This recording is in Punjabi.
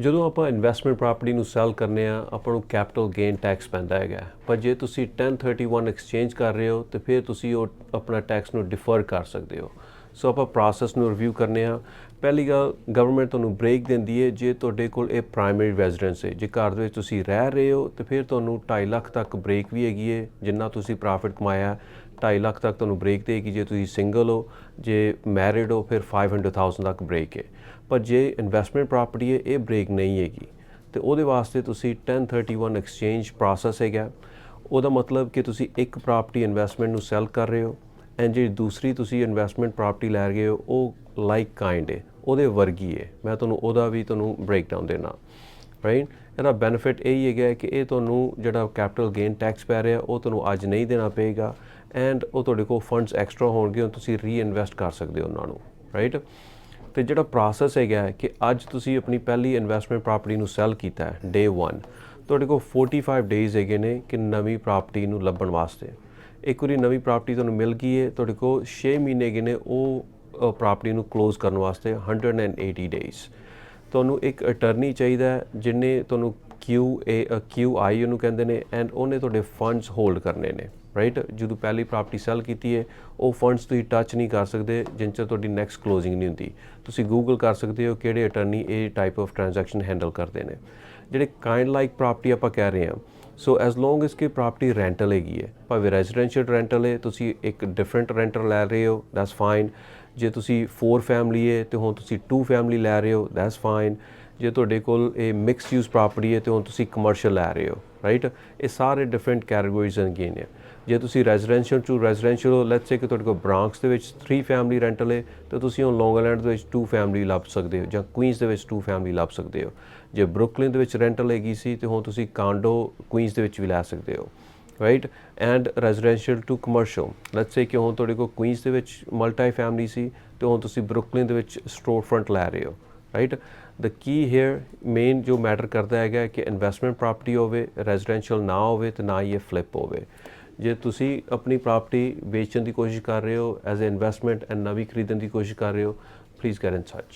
ਜਦੋਂ ਆਪਾਂ ਇਨਵੈਸਟਮੈਂਟ ਪ੍ਰਾਪਰਟੀ ਨੂੰ ਸੈਲ ਕਰਨੇ ਆ, ਆਪਾਂ ਨੂੰ ਕੈਪੀਟਲ ਗੇਨ ਟੈਕਸ ਪੈਂਦਾ ਹੈਗਾ। ਪਰ ਜੇ ਤੁਸੀਂ 1031 ਐਕਸਚੇਂਜ ਕਰ ਰਹੇ ਹੋ, ਤੇ ਫਿਰ ਤੁਸੀਂ ਉਹ ਆਪਣਾ ਟੈਕਸ ਨੂੰ ਡਿਫਰ ਕਰ ਸਕਦੇ ਹੋ। ਸੋ ਆਪਾਂ ਪ੍ਰੋਸੈਸ ਨੂੰ ਰਿਵਿਊ ਕਰਨੇ ਆ। ਪਹਿਲੀ ਗੱਲ ਗਵਰਨਮੈਂਟ ਤੁਹਾਨੂੰ ਬ੍ਰੇਕ ਦਿੰਦੀ ਹੈ ਜੇ ਤੁਹਾਡੇ ਕੋਲ ਇਹ ਪ੍ਰਾਇਮਰੀ ਰੈਜ਼ੀਡੈਂਸ ਹੈ। ਜੇ ਘਰ ਦੇ ਵਿੱਚ ਤੁਸੀਂ ਰਹਿ ਰਹੇ ਹੋ, ਤੇ ਫਿਰ ਤੁਹਾਨੂੰ 2.5 ਲੱਖ ਤੱਕ ਬ੍ਰੇਕ ਵੀ ਹੈਗੀ ਹੈ, ਜਿੰਨਾ ਤੁਸੀਂ ਪ੍ਰੋਫਿਟ ਕਮਾਇਆ। 2.5 ਲੱਖ ਤੱਕ ਤੁਹਾਨੂੰ ਬ੍ਰੇਕ ਦੇਗੀ, ਜੇ ਤੁਸੀਂ ਸਿੰਗਲ ਹੋ, ਜੇ ਮੈਰਿਡ ਹੋ, ਫਿਰ 500000 ਤੱਕ ਬ੍ਰੇਕ ਹੈ। ਪਰ ਜੇ ਇਨਵੈਸਟਮੈਂਟ ਪ੍ਰਾਪਰਟੀ ਹੈ, ਇਹ ਬ੍ਰੇਕ ਨਹੀਂ ਹੈਗੀ। ਤੇ ਉਹਦੇ ਵਾਸਤੇ ਤੁਸੀਂ 1031 ਐਕਸਚੇਂਜ ਪ੍ਰੋਸੈਸ ਹੈਗਾ। ਉਹਦਾ ਮਤਲਬ ਕਿ ਤੁਸੀਂ ਇੱਕ ਪ੍ਰਾਪਰਟੀ ਇਨਵੈਸਟਮੈਂਟ ਨੂੰ ਸੈਲ ਕਰ ਰਹੇ ਹੋ ਐਂਡ ਜਿਹੜੀ ਦੂਸਰੀ ਤੁਸੀਂ ਇਨਵੈਸਟਮੈਂਟ ਪ੍ਰਾਪਰਟੀ ਲੈ ਰਹੇ ਹੋ, ਉਹ ਲਾਈਕ ਕਾਈਂਡ ਹੈ, ਉਹਦੇ ਵਰਗੀ ਹੈ। ਮੈਂ ਤੁਹਾਨੂੰ ਉਹਦਾ ਵੀ ਤੁਹਾਨੂੰ ਬ੍ਰੇਕਡਾਊਨ ਦੇਣਾ। ਰਾਈਟ ਇਹਦਾ ਬੈਨੀਫਿਟ ਇਹ ਹੀ ਹੈਗਾ ਕਿ ਇਹ ਤੁਹਾਨੂੰ ਜਿਹੜਾ ਕੈਪੀਟਲ ਗੇਨ ਟੈਕਸ ਪੈ ਰਿਹਾ, ਉਹ ਤੁਹਾਨੂੰ ਅੱਜ ਨਹੀਂ ਦੇਣਾ ਪਏਗਾ ਐਂਡ ਉਹ ਤੁਹਾਡੇ ਕੋਲ ਫੰਡਸ ਐਕਸਟਰਾ ਹੋਣਗੇ, ਉਹ ਤੁਸੀਂ ਰੀਇਨਵੈਸਟ ਕਰ ਸਕਦੇ ਹੋ ਉਹਨਾਂ ਨੂੰ ਰਾਈਟ ਤੇ ਜਿਹੜਾ ਪ੍ਰੋਸੈਸ ਹੈਗਾ ਕਿ ਅੱਜ ਤੁਸੀਂ ਆਪਣੀ ਪਹਿਲੀ ਇਨਵੈਸਟਮੈਂਟ ਪ੍ਰਾਪਰਟੀ ਨੂੰ ਸੈਲ ਕੀਤਾ ਹੈ ਡੇ 1 ਤੁਹਾਡੇ ਕੋਲ 45 ਡੇਜ਼ ਹੈਗੇ ਨੇ ਕਿ ਨਵੀਂ ਪ੍ਰਾਪਰਟੀ ਨੂੰ ਲੱਭਣ ਵਾਸਤੇ। ਇੱਕ ਵਾਰੀ ਨਵੀਂ ਪ੍ਰਾਪਰਟੀ ਤੁਹਾਨੂੰ ਮਿਲ ਗਈ ਹੈ, ਤੁਹਾਡੇ ਕੋਲ 6 ਮਹੀਨੇ ਹੈਗੇ ਨੇ ਉਹ ਪ੍ਰਾਪਰਟੀ ਨੂੰ ਕਲੋਜ਼ ਕਰਨ ਵਾਸਤੇ 180 ਡੇਜ਼ ਤੁਹਾਨੂੰ ਇੱਕ ਅਟਰਨੀ ਚਾਹੀਦਾ ਹੈ ਜਿਹਨੇ ਤੁਹਾਨੂੰ ਕਿਊ ਏ ਕਿਊ ਆਈ ਉਹਨੂੰ ਕਹਿੰਦੇ ਨੇ ਐਂਡ ਉਹਨੇ ਤੁਹਾਡੇ ਫੰਡਸ ਹੋਲਡ ਕਰਨੇ ਨੇ ਰਾਈਟ ਜਦੋਂ ਪਹਿਲੀ ਪ੍ਰਾਪਰਟੀ ਸੈਲ ਕੀਤੀ ਹੈ, ਉਹ ਫੰਡਸ ਤੁਸੀਂ ਟੱਚ ਨਹੀਂ ਕਰ ਸਕਦੇ, ਜਿੰਨ ਚਿਰ ਤੁਹਾਡੀ ਨੈਕਸਟ ਕਲੋਜ਼ਿੰਗ ਨਹੀਂ ਹੁੰਦੀ। ਤੁਸੀਂ ਗੂਗਲ ਕਰ ਸਕਦੇ ਹੋ ਕਿਹੜੇ ਅਟਰਨੀ ਇਹ ਟਾਈਪ ਆਫ ਟ੍ਰਾਂਜੈਕਸ਼ਨ ਹੈਂਡਲ ਕਰਦੇ ਨੇ। ਜਿਹੜੇ ਕਾਈਂਡ ਲਾਈਕ ਪ੍ਰਾਪਰਟੀ ਆਪਾਂ ਕਹਿ ਰਹੇ ਹਾਂ ਸੋ ਐਸ ਲੌਂਗ ਇਸ ਕਿ ਪ੍ਰਾਪਰਟੀ ਰੈਂਟਲ ਹੈਗੀ ਹੈ, ਭਾਵੇਂ ਰੈਜ਼ੀਡੈਂਸ਼ੀਅਲ ਰੈਂਟਲ ਹੈ, ਤੁਸੀਂ ਇੱਕ ਡਿਫਰੈਂਟ ਰੈਂਟਰ ਲੈ ਰਹੇ ਹੋ ਦੈਟਸ ਫਾਈਨ ਜੇ ਤੁਸੀਂ 4 ਫੈਮਿਲੀ ਹੈ ਤੇ ਹੁਣ ਤੁਸੀਂ 2 ਫੈਮਿਲੀ ਲੈ ਰਹੇ ਹੋ ਦੈਟਸ ਫਾਈਨ ਜੇ ਤੁਹਾਡੇ ਕੋਲ ਇਹ ਮਿਕਸ ਯੂਜ਼ ਪ੍ਰਾਪਰਟੀ ਹੈ ਤੇ ਹੁਣ ਤੁਸੀਂ ਕਮਰਸ਼ੀਅਲ ਲੈ ਰਹੇ ਹੋ ਰਾਈਟ ਇਹ ਸਾਰੇ ਡਿਫਰੈਂਟ ਕੈਟਾਗਰੀਜ਼ ਹੈਗੀਆਂ ਨੇ ਜੇ ਤੁਸੀਂ residential to residential let's say ਕਿ ਤੁਹਾਡੇ ਕੋਲ ਬ੍ਰਾਂਕਸ ਦੇ ਵਿੱਚ 3 ਫੈਮਿਲੀ ਰੈਂਟਲ ਹੈ, ਤਾਂ ਤੁਸੀਂ ਹੁਣ ਲੌਂਗਲੈਂਡ ਦੇ ਵਿੱਚ 2 ਫੈਮਿਲੀ ਲੱਭ ਸਕਦੇ ਹੋ ਜਾਂ ਕੁਈਨਸ ਦੇ ਵਿੱਚ 2 ਫੈਮਿਲੀ ਲੱਭ ਸਕਦੇ ਹੋ। ਜੇ ਬਰੁਕਲਿਨ ਦੇ ਵਿੱਚ ਰੈਂਟਲ ਹੈਗੀ ਸੀ, ਤੇ ਹੁਣ ਤੁਸੀਂ ਕਾਂਡੋ ਕੁਈਨਸ ਦੇ ਵਿੱਚ ਵੀ ਲੈ ਸਕਦੇ ਹੋ। Right and residential to commercial let's say ਕਿ ਹੁਣ ਤੁਹਾਡੇ ਕੋਲ ਕੁਈਨਸ ਦੇ ਵਿੱਚ ਮਲਟੀ ਫੈਮਿਲੀ ਸੀ ਤੇ ਹੁਣ ਤੁਸੀਂ ਬਰੁਕਲਿਨ ਦੇ ਵਿੱਚ ਸਟੋਰ ਫਰੰਟ ਲੈ ਰਹੇ ਹੋ right the key here main ਜੋ ਮੈਟਰ ਕਰਦਾ ਹੈਗਾ ਕਿ ਇਨਵੈਸਟਮੈਂਟ ਪ੍ਰਾਪਰਟੀ ਹੋਵੇ ਰੈਜ਼ੀਡੈਂਸ਼ੀਅਲ ਨਾ ਹੋਵੇ ਤੇ ਨਾ ਹੀ ਇਹ ਫਲਿੱਪ ਹੋਵੇ ਜੇ ਤੁਸੀਂ ਆਪਣੀ ਪ੍ਰਾਪਰਟੀ ਵੇਚਣ ਦੀ ਕੋਸ਼ਿਸ਼ ਕਰ ਰਹੇ ਹੋ ਐਜ਼ ਅ ਇਨਵੈਸਟਮੈਂਟ ਐਂਡ ਨਵੀਂ ਖਰੀਦਣ ਦੀ ਕੋਸ਼ਿਸ਼ ਕਰ ਰਹੇ ਹੋ ਪਲੀਜ਼ ਗੈਟ ਇਨ ਟੱਚ